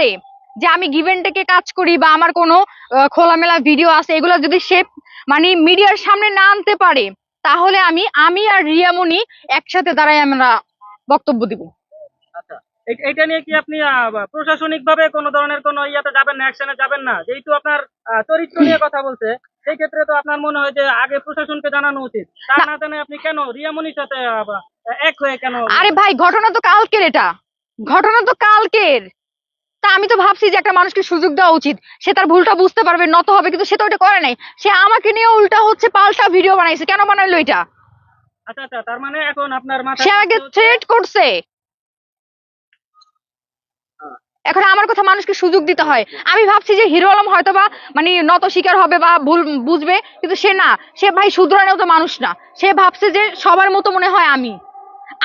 পারে যে আমি গিভেন থেকে কাজ করি বা আমার কোনো খোলামেলা ভিডিও আছে এগুলো যদি সে মানে মিডিয়ার সামনে না আনতে পারে তাহলে আমি আমি আর রিয়ামণি একসাথে দাঁড়াই আমরা বক্তব্য দিব। আচ্ছা এটা নিয়ে কি আপনি প্রশাসনিক ভাবে কোনো ধরনের কোনো ইয়াতে যাবেন না অ্যাকশনে যাবেন না? যেহেতু আপনার চরিত্র নিয়ে কথা বলছে সেই ক্ষেত্রে তো আপনার মনে হয় যে আগে প্রশাসনকে জানানো উচিত। তা না জানে আপনি কেন রিয়ামনির সাথে এক হয়ে কেন আরে ভাই ঘটনা তো কালকের এটা। ঘটনা তো কালকের। তা আমি তো ভাবছি যে একটা মানুষকে সুযোগ দেওয়া উচিত। সে তার ভুলটা বুঝতে পারবে নত হবে কিন্তু সে তো ওটা করে নাই। সে আমাকে নিয়ে উল্টা হচ্ছে পাল্টা ভিডিও বানাইছে। কেন বানাইলো এটা? আচ্ছা আচ্ছা তার মানে এখন আপনার সে থ্রেট করছে। এখন আমার কথা মানুষকে সুযোগ দিতে হয়। আমি ভাবছি যে হিরো আলম হয়তো বা মানে নত শিকার হবে বা ভুল বুঝবে কিন্তু সে না। সে ভাই শুধরানোও তো মানুষ না। সে ভাবছে যে সবার মতো মনে হয় আমি।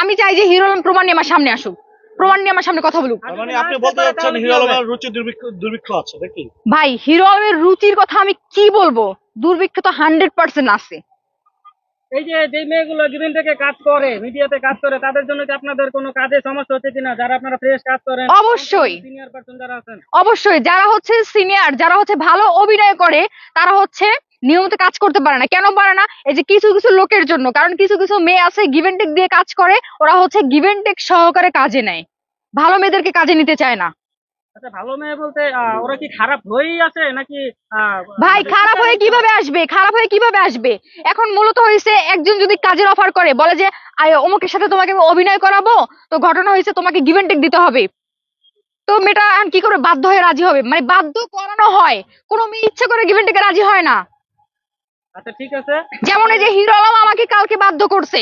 আমি চাই যে হিরো আলম প্রমাণ নিয়ে আমার সামনে আসুক। প্রমাণ নিয়ে আমার সামনে কথা বলুক। মানে আপনি বলতে চাচ্ছেন হিরো আলমের রুচি দুর্ভিক্ষ দুর্ভিক্ষ আছে নাকি? ভাই হিরো আলমের রুচির কথা আমি কি বলব? দুর্ভিক্ষ তো হান্ড্রেড পার্সেন্ট আছে। এই যে যে মেয়েগুলো গিভিন থেকে কাজ করে মিডিয়াতে কাজ করে তাদের জন্য কি আপনাদের কোনো কাজে সমস্যা হচ্ছে কিনা? যারা আপনারা ফ্রেশ কাজ করেন অবশ্যই। সিনিয়র পার্সন যারা আছেন। অবশ্যই যারা হচ্ছে সিনিয়র যারা হচ্ছে ভালো অভিনয় করে তারা হচ্ছে নিয়মিত কাজ করতে পারে না। কেন পারে না? এই যে কিছু কিছু লোকের জন্য। কারণ কিছু কিছু মেয়ে আছে গিভেন টেক দিয়ে কাজ করে ওরা হচ্ছে গিভেন টেক সহকারে কাজে নেয়। ভালো মেয়েদেরকে কাজে নিতে চায় না। আচ্ছা ভালো মেয়ে বলতে ওরা কি খারাপ হয়েই আছে নাকি ভাই মানে খারাপ হয়ে কীভাবে আসবে? খারাপ হয়ে কীভাবে আসবে? এখন মূলত হয়েছে একজন যদি কাজের অফার করে বলে যে আয় অমুকের সাথে তোমাকে আমি অভিনয় করাবো? তো ঘটনা হয়েছে তোমাকে গিভেন টেক দিতে হবে। তো মেয়েটা কি করে বাধ্য হয়ে রাজি হবে। মানে বাধ্য করানো হয়। কোনো মেয়ে ইচ্ছে করে গিভেন টেকে রাজি হয় না। আচ্ছা ঠিক আছে। যেমন এই যে হিরো আলম আমাকে কালকে বাধ্য করছে।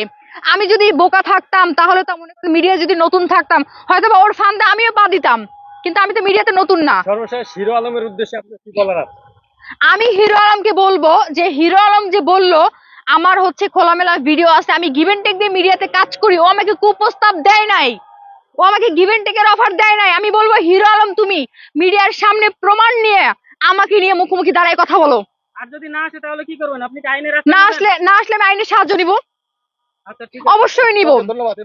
আমি যদি বোকা থাকতাম তাহলে তো মনে করেন মিডিয়া যদি নতুন থাকতাম হয়তো ওর ফান্দে আমিও পা দিতাম। কিন্তু আমি তো মিডিয়াতে নতুন না। সর্বশেষ হিরো আলমের উদ্দেশ্যে আপনি কি বলার আছে? আমি হিরো আলমকে বলব যে হিরো আলম যে বলল আমার হচ্ছে খোলামেলা ভিডিও আছে আমি গিভেন টেক দিয়ে মিডিয়াতে কাজ করি। ও আমাকে কুপ্রস্তাব দেয় নাই। ও আমাকে গিভেন টেকের অফার দেয় নাই। আমি বলব হিরো আলম তুমি মিডিয়ার সামনে প্রমাণ নিয়ে আমাকে নিয়ে মুখোমুখি দাঁড়ায় কথা বলো। আর যদি না আসে তাহলে কি করবেন? আপনি আইনের না আসলে না আসলে আমি আইনের সাহায্য নিব। আচ্ছা ঠিক অবশ্যই নিব। ধন্যবাদ।